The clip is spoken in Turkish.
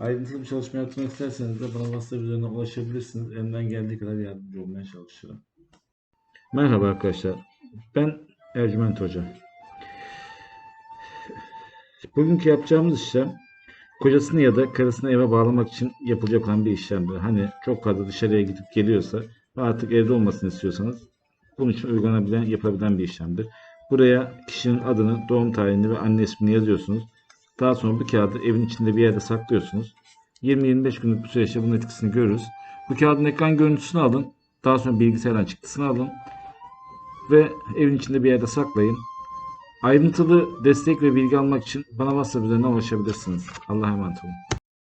Ayrıntılı bir çalışma yapmak isterseniz de bana WhatsApp üzerinden ulaşabilirsiniz. Elimden geldiği kadar yardımcı olmaya çalışırım. Merhaba arkadaşlar. Ben Ercüment Hoca. Bugünkü yapacağımız işlem kocasını ya da karısını eve bağlamak için yapılacak olan bir işlemdir. Hani çok fazla dışarıya gidip geliyorsa artık evde olmasını istiyorsanız bunun için uygulanabilen, yapabilen bir işlemdir. Buraya kişinin adını, doğum tarihini ve anne ismini yazıyorsunuz. Daha sonra bu kağıdı evin içinde bir yerde saklıyorsunuz. 20-25 günlük bir süreçte bunun etkisini görürüz. Bu kağıdın ekran görüntüsünü alın. Daha sonra bilgisayardan çıktısını alın. Ve evin içinde bir yerde saklayın. Ayrıntılı destek ve bilgi almak için bana WhatsApp üzerinden ulaşabilirsiniz. Allah'a emanet olun.